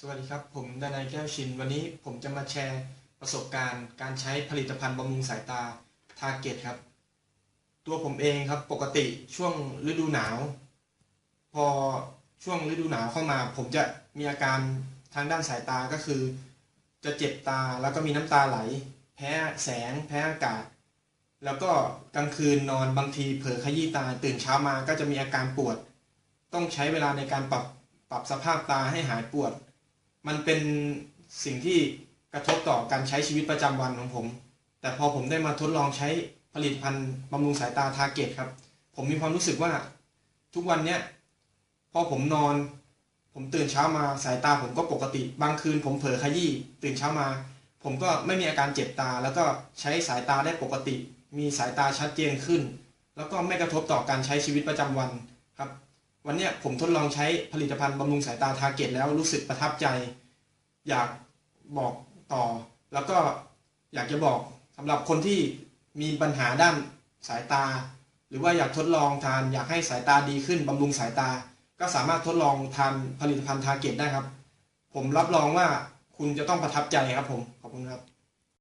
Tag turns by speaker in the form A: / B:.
A: สวัสดีครับ ผมดนายแก้วชิน วันนี้ผมจะมาแชร์ประสบการณ์ การใช้ผลิตภัณฑ์บำรุงสายตาทาเกตครับ ตัวผมเองครับปกติช่วงฤดูหนาว พอช่วงฤดูหนาวเข้ามา ผมจะมีอาการทางด้านสายตาก็คือ จะเจ็บตาแล้วก็มีน้ำตาไหล แพ้แสง แพ้อากาศ แล้วก็กลางคืนนอนบางทีเผลอขยี้ตาตื่นเช้ามาก็จะมีอาการปวด ต้องใช้เวลาในการปรับปรับสภาพตาให้หายปวด มันเป็นสิ่งที่กระทบต่อการใช้ชีวิตประจำวันของผม แต่พอผมได้มาทดลองใช้ผลิตภัณฑ์บำรุงสายตาทาเกตครับ ผมมีความรู้สึกว่าทุกวันเนี้ยพอผมนอน ผมตื่นเช้ามาสายตาผมก็ปกติ บางคืนผมเผลอขยี้ตื่นเช้ามา ผมก็ไม่มีอาการเจ็บตา แล้วก็ใช้สายตาได้ปกติ มีสายตาชัดเจนขึ้น แล้วก็ไม่กระทบต่อการใช้ชีวิตประจำวันครับ วันนี้ผมทดลองใช้ผลิตภัณฑ์บำรุงสายตาทาเกตแล้วรู้สึกประทับใจ อยากบอกต่อ แล้วก็อยากจะบอกสำหรับคนที่มีปัญหาด้านสายตา หรือว่าอยากทดลองทาน อยากให้สายตาดีขึ้นบำรุงสายตา ก็สามารถทดลองทานผลิตภัณฑ์ทาเกตได้ครับ ผมรับรองว่าคุณจะต้องประทับใจครับผมขอบคุณครับ